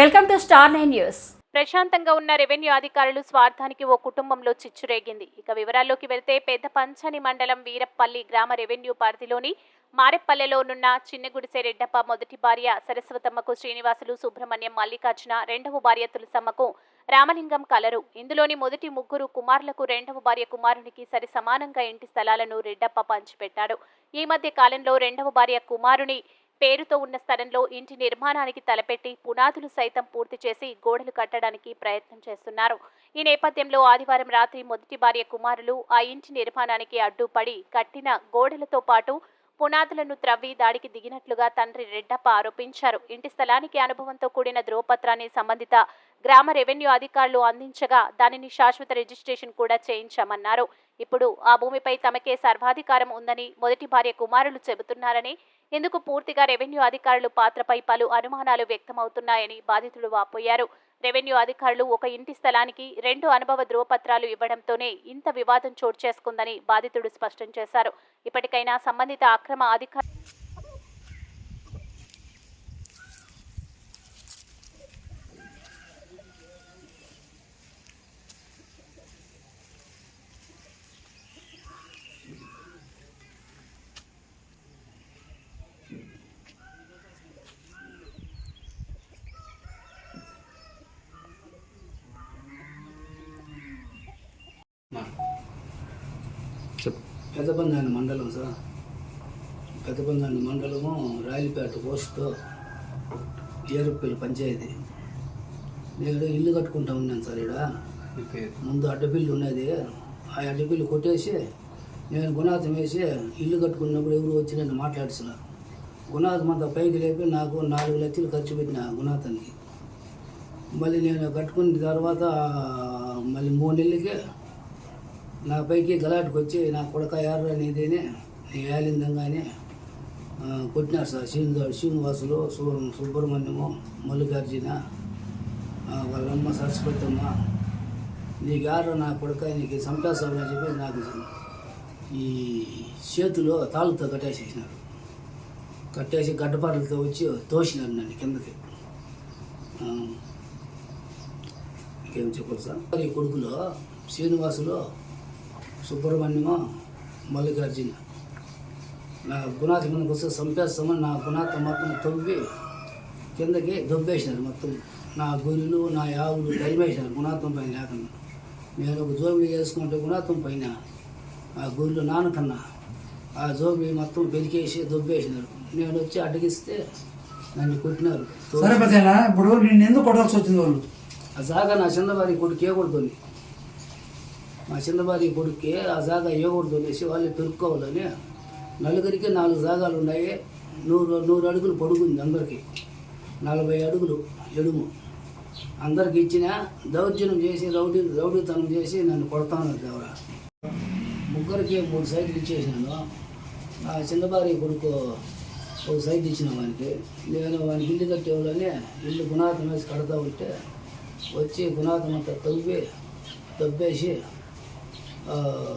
Welcome to star nine news. ప్రశాంతంగా ఉన్న revenue అధికారులు స్వార్థానికి ఓ కుటుంబంలో చిచ్చురేగింది. ఇక వివరాల్లోకి వెళ్తే పెద్ద పంచని మండలం వీరప్పల్లి గ్రామ రెవెన్యూ పరిధిలోని మారెప్పల్లెలోనున్న చిన్నగుడిసె రెడ్డప్ప మొదటి భార్య సరస్వతమ్మకు శ్రీనివాసులు సుబ్రహ్మణ్యం మల్లికార్జున రెండవ భార్య తులసమ్మకు రామలింగం కలరు. ఇందులోని మొదటి ముగ్గురు కుమారులకు రెండవ భార్య కుమారునికి సరి సమానంగా ఇంటి స్థలాలను రెడ్డప్ప పంచిపెట్టాడు. ఈ మధ్య కాలంలో రెండవ భార్య కుమారుని పేరుతో ఉన్న స్థలంలో ఇంటి నిర్మాణానికి తలపెట్టి పునాదులు సైతం పూర్తి చేసి గోడలు కట్టడానికి ప్రయత్నం చేస్తున్నారు. ఈ నేపథ్యంలో ఆదివారం రాత్రి మొదటి భార్య కుమారులు ఆ ఇంటి నిర్మాణానికి అడ్డుపడి కట్టిన గోడలతో పాటు పునాదులను త్రవ్వి దాడికి దిగినట్లుగా తండ్రి రెడ్డప్ప ఆరోపించారు. ఇంటి స్థలానికి అనుభవంతో కూడిన ధ్రువపత్రాన్ని సంబంధిత గ్రామ రెవెన్యూ అధికారులు అందించగా దానిని శాశ్వత రిజిస్ట్రేషన్ కూడా చేయించామన్నారు. ఇప్పుడు ఆ భూమిపై తమకే సర్వాధికారం ఉందని మొదటి భార్య కుమారులు చెబుతున్నారని ఇందుకు పూర్తిగా రెవెన్యూ అధికారులు పాత్రపై పలు అనుమానాలు వ్యక్తమవుతున్నాయని బాధితులు వాపోయారు. రెవెన్యూ అధికారులు ఒక ఇంటి స్థలానికి రెండు అనుభవ ధృవపత్రాలు ఇవ్వడంతోనే ఇంత వివాదం చోటు చేసుకుందని బాధితుడు స్పష్టం చేశారు. ఇప్పటికైనా సంబంధిత అక్రమ అధికారులు చెప్పు. మండలం సార్. పెద్దబందాని మండలము రాయలపేట పోస్టు ఏరుపల్లి పంచాయతీ. నేను ఇల్లు కట్టుకుంటా ఉన్నాను సార్ ఇక్కడ ముందు అడ్డపిల్లి ఉన్నది. ఆ అడ్డపిల్లి కొట్టేసి నేను గుణాథం వేసి ఇల్లు కట్టుకున్నప్పుడు ఎవరు వచ్చి నన్ను మాట్లాడుతున్నారు? గుణాథం అంతా పైకి లేపి నాకు నాలుగు లక్షలు ఖర్చు పెట్టిన గుణాథానికి మళ్ళీ నేను కట్టుకున్న తర్వాత మళ్ళీ మూడు నెలలకి నా పైకి గలాటుకు వచ్చి నా కొడక ఎవరు అనేదినే నీ ఏలిందంగానే కొట్టినారు సార్. శ్రీనివాడు శ్రీనివాసులు సు సుబ్రహ్మణ్యము మల్లికార్జున వాళ్ళమ్మ సరస్వతమ్మ నీకు ఎవరు నా కొడక నీకు చంపేస్తామని చెప్పి నాకు ఈ చేతిలో తాళ్ళతో కట్టేసేసినారు కట్టేసి గడ్డపాటలతో వచ్చి తోసినారు నన్ను కిందకి. ఇంకేం చెప్పాలి సార్? ఈ కొడుకులో శ్రీనివాసులు సుబ్రహ్మణ్యము మల్లికార్జున. నా గుణాతి మీదకి వస్తే చంపేస్తామని నా గుణాత మొత్తం తవ్వి కిందకి దొబ్బేసినారు మొత్తం. నా గొర్రెలు నా యావులు తరిమేసినారు గుణాత్వం పైన లేకుండా. నేను ఒక జోబి వేసుకుంటే గుణాత్వం పైన ఆ గొర్రెలు నానకన్నా ఆ జోబి మొత్తం పెరికేసి దొబ్బేసినారు. నేను వచ్చి అడ్డగిస్తే నన్ను కొట్టినారు. ఇప్పుడు నిన్ను ఎందుకు కొట్టాల్సి వచ్చింది వాళ్ళు? ఆ జాగా నా చిన్నవారి కొడుకు ఏకూడదని మా చిన్నవారి కొడుక్కి ఆ జాగా ఇవ్వకూడదు అనేసి వాళ్ళు పెరుక్కోవాలని నలుగురికి నాలుగు జాగాలు ఉన్నాయి. నూరు నూరు అడుగులు పడుకుంది అందరికీ. నలభై అడుగులు ఎడుము. అందరికి ఇచ్చిన దౌర్జన్యం చేసి రౌడీ రౌడీతనం చేసి నన్ను కొడతాను దేవర. ముగ్గురికి మూడు సైట్లు ఇచ్చేసినాను. ఆ చిన్నవారి కొడుకు ఒక సైట్ ఇచ్చిన వానికి. నేను వానికి ఇల్లు కట్టేవాళ్ళని ఇల్లు గుణాతం వేసి కడతా ఉంటే వచ్చి గుణాతం అంతా తవ్వి తవ్వేసి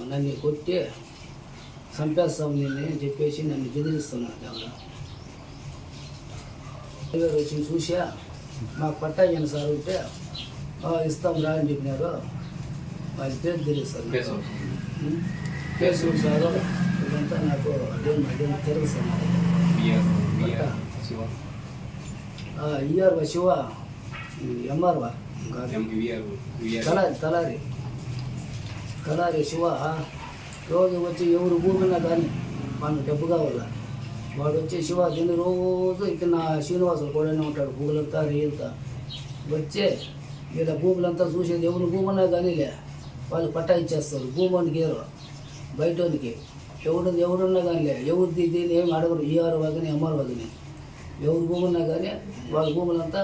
నన్ను కొట్టి చంపేస్తాం నేను అని చెప్పేసి నన్ను బెదిరిస్తున్నాను దేవరా డ్రైవర్ వచ్చి చూసా మాకు పట్టా ఇవ్వండి సార్ ఉంటే "ఆ, ఇస్తాం రా అని చెప్పినారు. వాళ్ళ పేరు తెలియదు? కేశవ్. సారు ఇదంతా నాకు అదేం అదేం Telugu B R Shiva. M R O Talari Talari. Talari Shiva రోజు వచ్చి ఎవరు భూమినా కానీ మనకు డబ్బు కావాలా? వాడు వచ్చి శివ దీన్ని రోజు ఇక్కడ నా శ్రీనివాసులు కూడానే ఉంటాడు భూములంతా రేంతా. వచ్చే ఇలా భూములంతా చూసేది ఎవరు భూమన్నా కానీలే వాళ్ళు పట్టా ఇచ్చేస్తారు భూమానికి ఏరో బయటోనికి. ఎవడు ఎవరున్నా కానీలే ఎవరిది దీన్ని ఏమి అడగరు ఈఆర్ వాగని ఎంఆర్ వాగని. ఎవరు భూమున్నా కానీ వాళ్ళ భూములంతా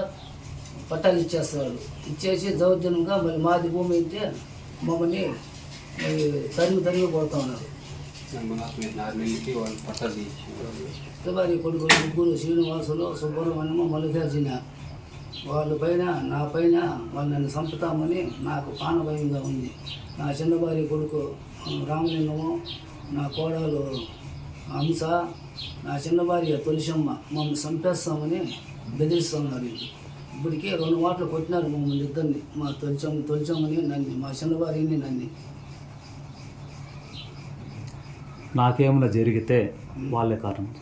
పట్టాలు ఇచ్చేస్తారు. ఇచ్చేసి దౌర్జన్యంగా మళ్ళీ మాది భూమి అయితే మమ్మల్ని తరిగి తరిమి తరిమి ఉన్నారు. మన ఆరు వారి కొడుకులు ముగ్గురు శ్రీనివాసులు సుబ్రహ్మణ్యము మల్లికార్జున వాళ్ళ పైన నా పైన వాళ్ళు నన్ను చంపుతామని నాకు ప్రాణభయంగా ఉంది. నా చిన్న భార్య కొడుకు రామలింగము నా కోడలు హంస నా చిన్న భార్య తులసమ్మ మమ్మల్ని చంపేస్తామని బెదిరిస్తున్నారు ఇప్పటికే రెండు మాటలు కొట్టినారు మమ్మల్ని ఇద్దరిని. మా తొలిచమ్మ తొలిచమ్మని నన్ను మా చిన్నవారిని నన్ను నాకేమైనా జరిగితే వాళ్ళే కారణం.